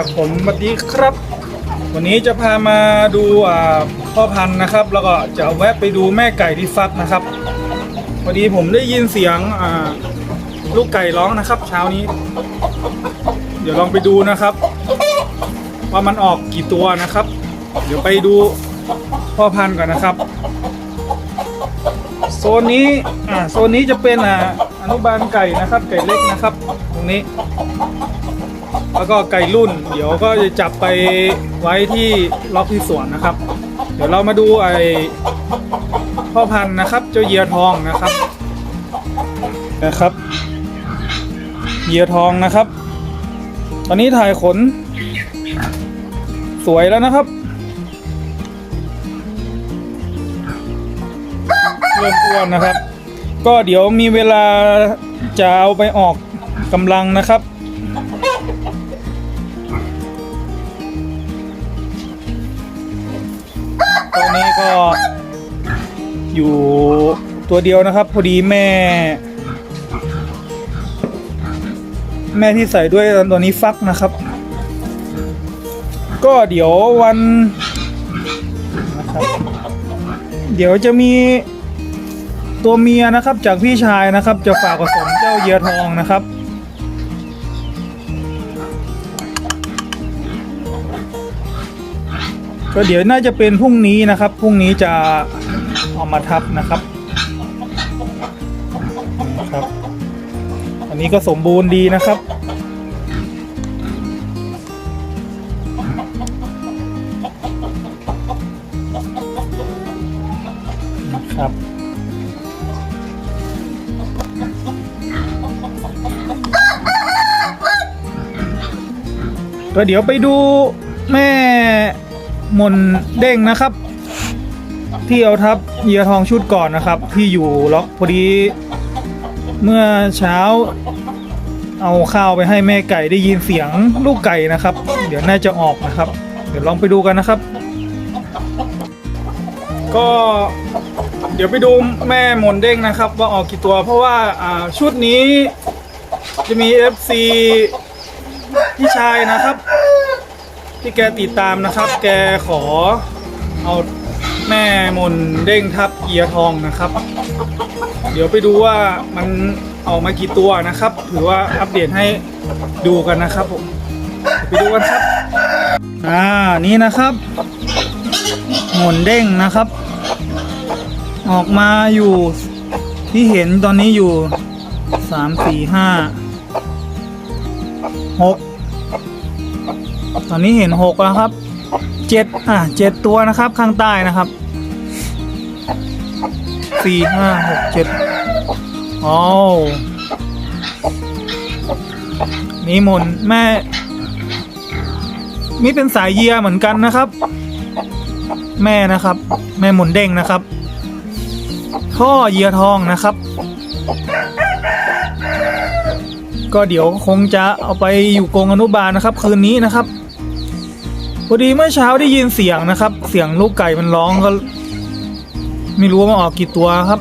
ครับผมสวัสดีครับ วันนี้จะพามาดูอ่าพ่อพันธุ์นะครับ แล้วก็จะแวะไปดูแม่ไก่ที่ฟักนะครับพอดีผมได้ยินเสียงอ่าลูกไก่ร้องนะครับ เช้านี้ เดี๋ยวลองไปดูนะครับ ว่ามันออกกี่ตัวนะครับ เดี๋ยวไปดูพ่อพันธุ์ก่อนนะครับ โซนนี้อ่าโซนนี้จะเป็นอ่าอนุบาลไก่นะครับ ไก่เล็กนะครับ ตรงนี้ แล้วก็ไก่รุ่น เดี๋ยวก็จะจับไปไว้ที่ล็อกที่สวนนะครับ เดี๋ยวเรามาดูไอ้พ่อพันธุ์นะครับ เจ้าเยียทองนะครับนะครับ เยียทองนะครับ ตอนนี้ถ่ายขน สวยแล้วนะครับเริ่มอ้วนนะครับ ก็เดี๋ยวมีเวลาจะเอาไปออกกำลังนะครับ ตอนนี้ก็อยู่ตัวเดียวนะครับ พอดีแม่ แม่ที่ใส่ด้วยตัวนี้ฟักนะครับ ก็เดี๋ยววันนะครับเดี๋ยวจะมีตัวเมียนะครับจากพี่ชายนะครับ จะฝากผสมเจ้าเยียทองนะครับ ก็เดี๋ยวน่าจะเป็นพรุ่งนี้นะครับ พรุ่งนี้จะเอามาทับนะครับนะครับ อันนี้ก็สมบูรณ์ดีนะครับครับก็เดี๋ยวไปดูแม่ มนเด้งนะครับ ที่เอาทับเหยียทองชุดก่อนนะครับ ที่อยู่ล็อกพอดี เมื่อเช้า เอาข้าวไปให้แม่ไก่ได้ยินเสียงลูกไก่นะครับ เดี๋ยวน่าจะออกนะครับ เดี๋ยวลองไปดูกันนะครับ ก็เดี๋ยวไปดูแม่มนเด้งนะครับ ว่าออกกี่ตัวเพราะว่าอ่าชุดนี้จะมี FC พี่ชายนะครับ ที่แกติดตามนะครับ แกขอเอาแม่มนเด้งทับเกียร์ทองนะครับ เดี๋ยวไปดูว่ามันออกมากี่ตัวนะครับ ถือว่าอัปเดตให้ดูกันนะครับผมไปดูกันครับ อ่านี่นะครับหมุนเด้งนะครับ ออกมาอยู่ที่เห็นตอนนี้อยู่สามสี่ห้าหก ตอนนี้เห็นหกแล้วครับเจ็ดอะเจ็ดตัวนะครับข้างใต้นะครับสี่ห้าหกเจ็ดอ๋อนี่หมุนแม่นี่เป็นสายเยียเหมือนกันนะครับ แม่นะครับ แม่หมุนเด้งนะครับ พ่อเยียทองนะครับ ก็เดี๋ยวคงจะเอาไปอยู่กรงอนุบาลนะครับ คืนนี้นะครับพอดีเมื่อเช้าได้ยินเสียงนะครับ เสียงลูกไก่มันร้องก็ ไม่รู้ว่ามันออกกี่ตัวครับ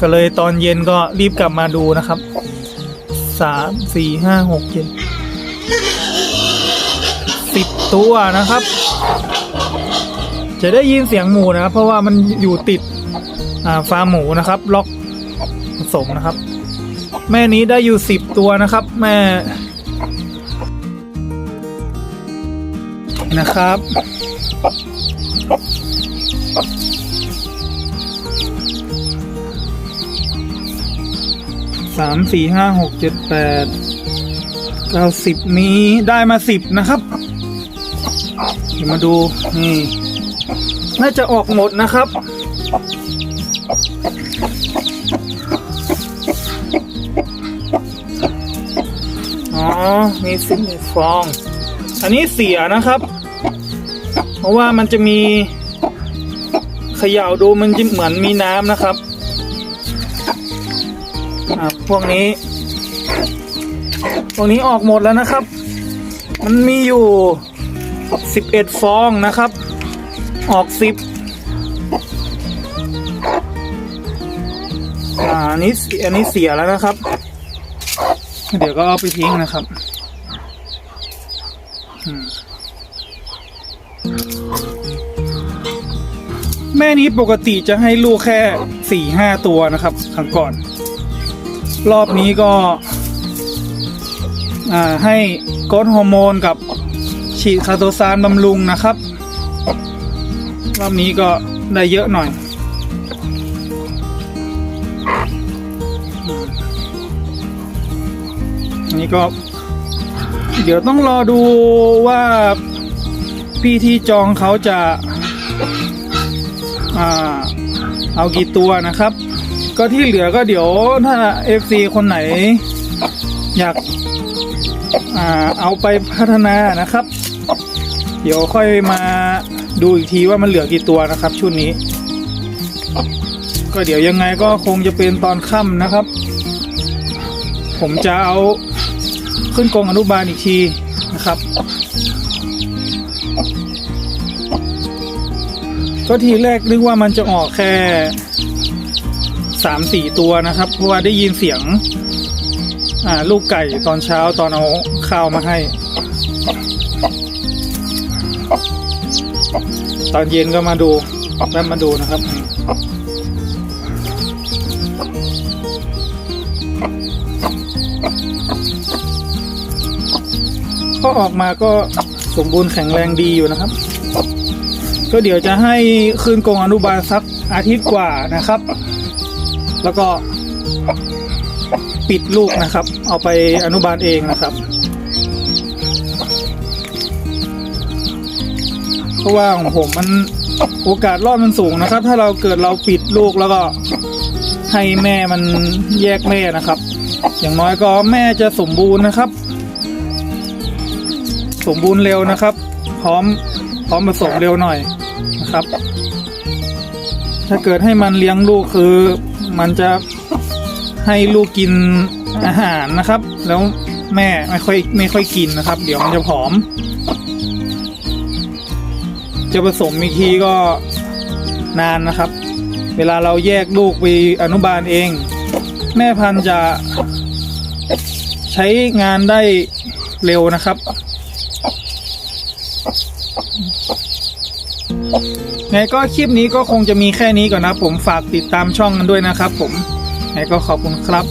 ก็เลยตอนเย็นก็รีบกลับมาดูนะครับสามสี่ห้าหกเจ็ดสิบตัวนะครับ จะได้ยินเสียงหมูนะครับ เพราะว่ามันอยู่ติดฟาร์มหมูนะครับ ล็อกผสมนะครับ แม่นี้ได้อยู่สิบตัวนะครับ แม่นะครับ สามสี่ห้าหกเจ็ดแปดเก้าสิบนี้ได้มาสิบนะครับ เดี๋ยวมาดู นี่ น่าจะออกหมดนะครับ มีสิบฟอง อันนี้เสียนะครับ เพราะว่ามันจะมีเขย่าดูมันจะเหมือนมีน้ำนะครับพวกนี้ พวกนี้ออกหมดแล้วนะครับ มันมีอยู่สิบเอ็ดฟองนะครับ ออกสิบอ่าอันนี้อันนี้เสียแล้วนะครับ เดี๋ยวก็เอาไปทิ้งนะครับแม่นี้ปกติจะให้ลูกแค่สี่ห้าตัวนะครับครั้งก่อน รอบนี้ก็ให้กรทฮอร์โมนกับฉีดคาโตซานบำรุงนะครับ รอบนี้ก็ได้เยอะหน่อย นี้ก็ เดี๋ยวต้องรอดูว่าพี่ที่จองเขาจะอ่าเอากี่ตัวนะครับ ก็ที่เหลือก็เดี๋ยวถ้า FC คนไหน อยากอ่าเอาไปพัฒนานะครับ เดี๋ยวค่อยมาดูอีกทีว่ามันเหลือกี่ตัวนะครับ ชุดนี้ ก็เดี๋ยวยังไงก็คงจะเป็นตอนค่ำนะครับ ผมจะเอา ขึ้นกรงอนุบาลอีกทีนะครับ ก็ทีแรกนึกว่ามันจะออกแค่สามสี่ตัวนะครับ เพราะว่าได้ยินเสียงอ่าลูกไก่ตอนเช้าตอนเอาข้าวมาให้ ตอนเย็นก็มาดูแวะมาดูนะครับ ก็ออกมาก็สมบูรณ์แข็งแรงดีอยู่นะครับ ก็เดี๋ยวจะให้คืนกรงอนุบาลสักอาทิตย์กว่านะครับ แล้วก็ปิดลูกนะครับ เอาไปอนุบาลเองนะครับ เพราะว่าของผมมันโอกาสรอดมันสูงนะครับ ถ้าเราเกิดเราปิดลูกแล้วก็ให้แม่มันแยกแม่นะครับ อย่างน้อยก็แม่จะสมบูรณ์นะครับ สมบูรณ์เร็วนะครับ พร้อมพร้อมผสมเร็วหน่อยนะครับ ถ้าเกิดให้มันเลี้ยงลูกคือ มันจะให้ลูกกินอาหารนะครับ แล้วแม่ไม่ค่อยไม่ค่อยกินนะครับ เดี๋ยวมันจะผอม จะผสมอีกทีก็นานนะครับ เวลาเราแยกลูกไปอนุบาลเอง แม่พันธุ์จะใช้งานได้เร็วนะครับ ไงก็คลิปนี้ก็คงจะมีแค่นี้ก่อนนะผมฝากติดตามช่องกันด้วยนะครับผมไงก็ขอบคุณครับ